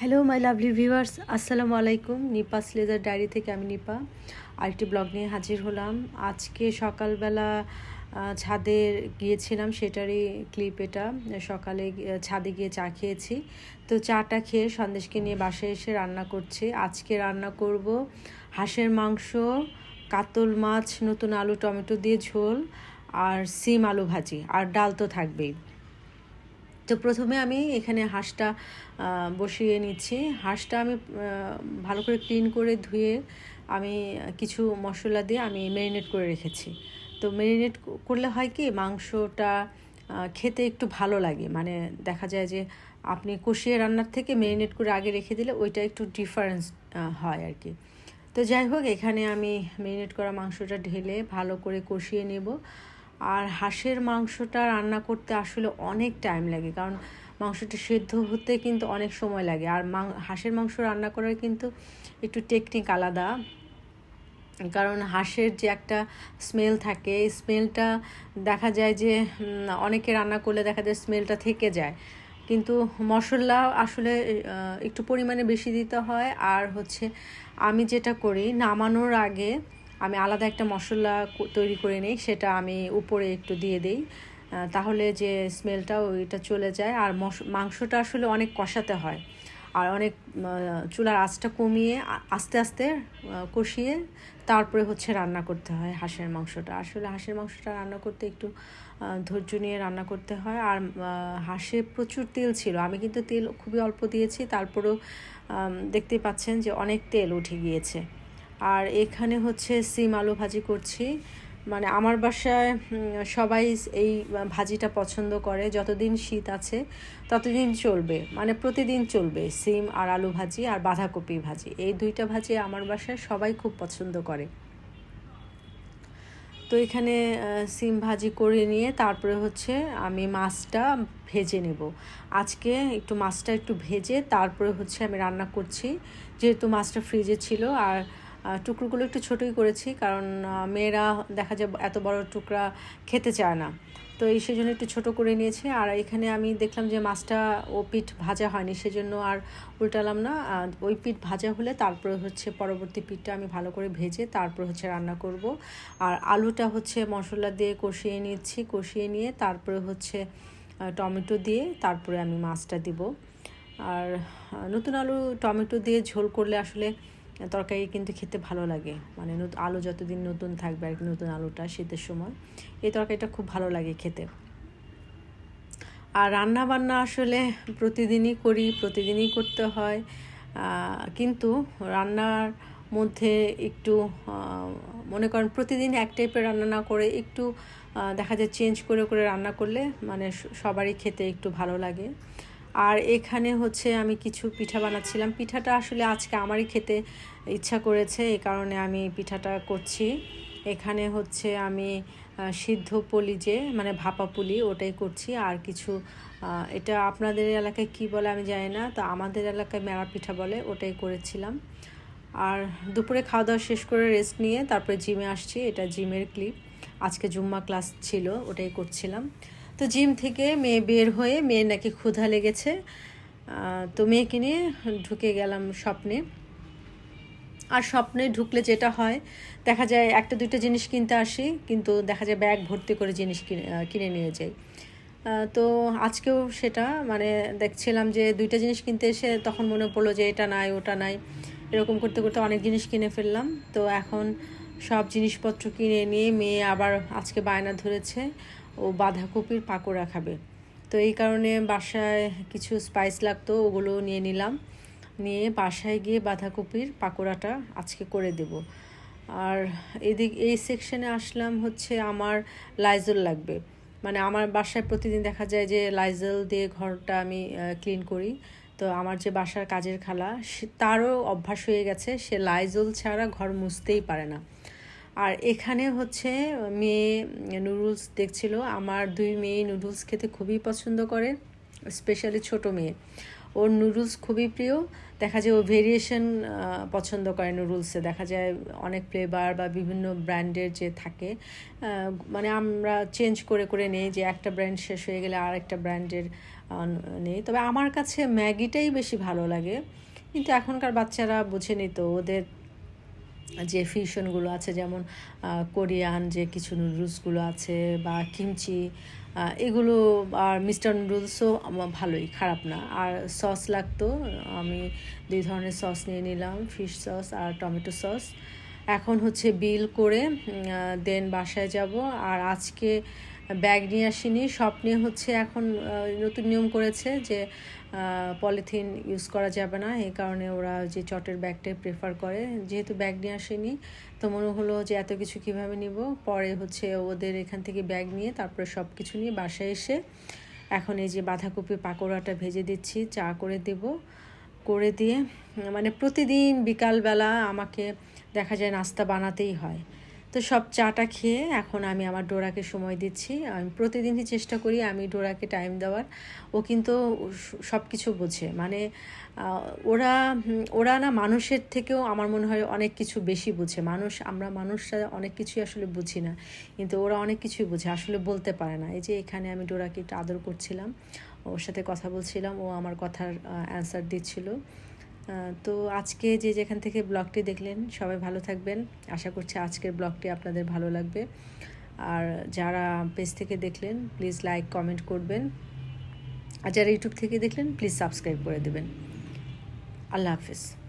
Hello my lovely viewers আসসালামু আলাইকুম Nipa স্লেজার diary থেকে আমি নিপা। আরেকটি ব্লগ নিয়ে হাজির হলাম। আজকে সকালবেলা ছাদে গিয়েছিলাম, সেটারই ক্লিপ এটা। সকালে ছাদে গিয়ে চা খেয়েছি। তো চাটা খেয়ে সন্দেশকে নিয়ে বাসায় এসে রান্না করছি। আজকে রান্না করব হাঁসের মাংস, কাতল মাছ, নতুন আলু, টমেটো দিয়ে ঝোল, আর সিম আলু ভাজি। আর ডাল তো থাকবেই। তো প্রথমে আমি এখানে হাঁসটা বসিয়ে নিচ্ছি। হাঁসটা আমি ভালো করে ক্লিন করে ধুয়ে আমি কিছু মশলা দিয়ে আমি ম্যারিনেট করে রেখেছি। তো ম্যারিনেট করলে হয় কি, মাংসটা খেতে একটু ভালো লাগে। মানে দেখা যায় যে আপনি কষিয়ে রান্নার থেকে ম্যারিনেট করে আগে রেখে দিলে ওইটা একটু ডিফারেন্স হয় আর কি। তো যাই হোক, এখানে আমি ম্যারিনেট করা মাংসটা ঢেলে ভালো করে কষিয়ে নেব। আর হাঁসের মাংসটা রান্না করতে আসলে অনেক টাইম লাগে, কারণ মাংসটা সেদ্ধ হতে কিন্তু অনেক সময় লাগে। আর হাঁসের মাংস রান্না করার কিন্তু একটু টেকনিক আলাদা। কারণ হাঁসের যে একটা স্মেল থাকে, এই স্মেলটা দেখা যায় যে অনেকে রান্না করলে দেখা যায় স্মেলটা থেকে যায়। কিন্তু মশলা আসলে একটু পরিমাণে বেশি দিতে হয়। আর হচ্ছে, আমি যেটা করি, নামানোর আগে আমি আলাদা একটা মশলা তৈরি করে নিই সেটা আমি উপরে একটু দিয়ে দিই। তাহলে যে স্মেলটা ওইটা চলে যায়। আর মাংসটা আসলে অনেক কষাতে হয়। আর অনেক চুলার আঁচটা কমিয়ে আস্তে আস্তে কষিয়ে তারপরে হচ্ছে রান্না করতে হয় হাঁসের মাংসটা। আসলে হাঁসের মাংসটা রান্না করতে একটু ধৈর্য নিয়ে রান্না করতে হয়। আর হাঁসে প্রচুর তেল ছিল। আমি কিন্তু তেল খুবই অল্প দিয়েছি। তারপরেও আম, দেখতেই পাচ্ছেন যে অনেক তেল উঠে গিয়েছে। আর এখানে হচ্ছে সিম আলু ভাজি করছি। মানে আমার বাসায় সবাই এই ভাজিটা পছন্দ করে। যতদিন শীত আছে, ততদিন চলবে। মানে প্রতিদিন চলবে সিম আর আলু ভাজি আর বাঁধাকপি ভাজি। এই দুইটা ভাজি আমার বাসায় সবাই খুব পছন্দ করে। তো এখানে সিম ভাজি করে নিয়ে তারপরে হচ্ছে আমি মাছটা ভেজে নেব। আজকে একটু মাছটা একটু ভেজে তারপরে হচ্ছে আমি রান্না করছি। যেহেতু মাছটা ফ্রিজে ছিল আর টুকরোগুলো একটু ছোটোই করেছি, কারণ মেয়েরা দেখা যায় এত বড় টুকরা খেতে চায় না। তো এই সেজন্য একটু ছোট করে নিয়েছি, আর এখানে আমি দেখলাম যে মাছটা ও পিঠ ভাজা হয়নি, সেজন্য আর উল্টালাম না। ওই পিঠ ভাজা হলে তারপরে হচ্ছে পরবর্তী পিঠটা আমি ভালো করে ভেজে তারপর হচ্ছে রান্না করব। আর আলুটা হচ্ছে মশলা দিয়ে কষিয়ে নিচ্ছি, কষিয়ে নিয়ে তারপরে হচ্ছে টমেটো দিয়ে তারপরে আমি মাছটা দিব। আর নতুন আলু টমেটো দিয়ে ঝোল করলে আসলে তরকারি কিন্তু খেতে ভালো লাগে। মানে আলু যতদিন নতুন থাকবে আর নতুন আলুটা শীতের সময়, এই তরকারিটা খুব ভালো লাগে খেতে। আর রান্না বান্না আসলে প্রতিদিনই করি, প্রতিদিনই করতে হয়। কিন্তু রান্নার মধ্যে একটু মনে করেন প্রতিদিন এক টাইপের রান্না না করে একটু দেখা যায় চেঞ্জ করে করে রান্না করলে মানে সবারই খেতে একটু ভালো লাগে। আর এখানে হচ্ছে আমি কিছু পিঠা বানাচ্ছিলাম। পিঠাটা আসলে আজকে আমারই খেতে ইচ্ছা করেছে এই কারণে আমি পিঠাটা করছি। এখানে হচ্ছে আমি সিদ্ধ পুলি যে মানে ভাপা পুলি, ওটাই করছি। আর কিছু এটা আপনাদের এলাকায় কি বলে আমি জানি না, তো আমাদের এলাকায় মেরা পিঠা বলে, ওটাই করেছিলাম। আর দুপুরে খাওয়া দাওয়া শেষ করে রেস্ট নিয়ে তারপরে জিমে আসছি। এটা জিমের ক্লিপ আজকে জুম্মা ক্লাস ছিল, ওটাই করছিলাম। তো জিম থেকে মেয়ে বের হয়ে মেয়ে নাকি ক্ষুধা লেগেছে। তো মেয়েকে নিয়ে ঢুকে গেলাম স্বপ্নে। আর স্বপ্নে ঢুকলে যেটা হয়, দেখা যায় একটা দুইটা জিনিস কিনতে আসি, কিন্তু দেখা যায় ব্যাগ ভর্তি করে জিনিস কিনে কিনে নিয়ে যাই। তো আজকেও সেটা মানে দেখছিলাম যে দুইটা জিনিস কিনতে এসে তখন মনে পড়ল যে এটা নাই, ওটা নাই। এরকম করতে করতে অনেক জিনিস কিনে ফেললাম। তো এখন সব জিনিসপত্র কিনে নিয়ে মেয়ে আবার আজকে বায়না ধরেছে। ও বাঁধাকপির পাকোড়া খাবে। তো এই কারণে বাসায় কিছু স্পাইস লাগতো, ওগুলো নিয়ে নিলাম। নিয়ে বাসায় গিয়ে বাঁধাকপির পাকোড়াটা আজকে করে দেব। আর এদিক, এই সেকশনে আসলাম হচ্ছে আমার লাইজল লাগবে। মানে আমার বাসায় প্রতিদিন দেখা যায় যে লাইজল দিয়ে ঘরটা আমি ক্লিন করি। তো আমার যে বাসার কাজের খালা তারও অভ্যাস হয়ে গেছে, সে লাইজল ছাড়া ঘর মুছতেই পারে না। আর এখানে হচ্ছে মেয়ে নুডলস দেখছিল। আমার দুই মেয়ে নুডলস খেতে খুবই পছন্দ করে, স্পেশালি ছোট মেয়ে। ওর নুডলস খুবই প্রিয়। দেখা যায় ও ভেরিয়েশন পছন্দ করে নুডলসে। দেখা যায় অনেক ফ্লেভার বা বিভিন্ন ব্র্যান্ডের যে থাকে মানে আমরা চেঞ্জ করে করে নেই যে একটা ব্র্যান্ড শেষ হয়ে গেলে আর একটা ব্র্যান্ডের নেই। তবে আমার কাছে ম্যাগিটাই বেশি ভালো লাগে। কিন্তু এখনকার বাচ্চারা বুঝেনি তো ওদের যে ফিউশনগুলো আছে, যেমন কোরিয়ান যে কিছু নুডলসগুলো আছে বা কিমচি এগুলো আর মিস্টার নুডলসও আমার ভালোই, খারাপ না। আর সস লাগতো, আমি দুই ধরনের সস নিয়ে নিলাম ফিশ সস আর টমেটো সস এখন হচ্ছে বিল করে দেন বাসায় যাব। আর আজকে ব্যাগ নিয়ে আসিনি। স্বপ্নে হচ্ছে এখন নতুন নিয়ম করেছে যে পলিথিন ইউজ করা যাবে না। এই কারণে ওরা যে চটের ব্যাগটাই প্রেফার করে। যেহেতু ব্যাগ নিয়ে আসেনি, তো মনে হলো যে এত কিছু কীভাবে নিব? পরে হচ্ছে ওদের এখান থেকে ব্যাগ নিয়ে তারপরে সব কিছু নিয়ে বাসায় এসে এখন এই যে বাঁধাকপি পাকোড়াটা ভেজে দিচ্ছি, চা করে দেব। করে দিয়ে মানে প্রতিদিন বিকালবেলা আমাকে দেখা যায় নাস্তা বানাতেই হয়। তো সব চাটা খেয়ে এখন আমি আমার ডোরাকে সময় দিচ্ছি। আমি প্রতিদিনই চেষ্টা করি আমি ডোরাকে টাইম দেওয়ার। ও কিন্তু সব কিছু বোঝে। মানে ওরা ওরা না মানুষের থেকেও আমার মনে হয় অনেক কিছু বেশি বুঝে। মানুষ, আমরা মানুষরা অনেক কিছুই আসলে বুঝি না। কিন্তু ওরা অনেক কিছুই বুঝে, আসলে বলতে পারে না। এই যে এখানে আমি ডোরাকে একটু আদর করছিলাম, ওর সাথে কথা বলছিলাম, ও আমার কথার অ্যান্সার দিচ্ছিল। তো আজকে যে যেখান থেকে ব্লগটি দেখলেন, সবাই ভালো থাকবেন। আশা করছি আজকের ব্লগটি আপনাদের ভালো লাগবে। আর যারা পেজ থেকে দেখলেন প্লিজ লাইক কমেন্ট করবেন। আর যারা ইউটিউব থেকে দেখলেন প্লিজ সাবস্ক্রাইব করে দেবেন। আল্লাহ হাফিজ।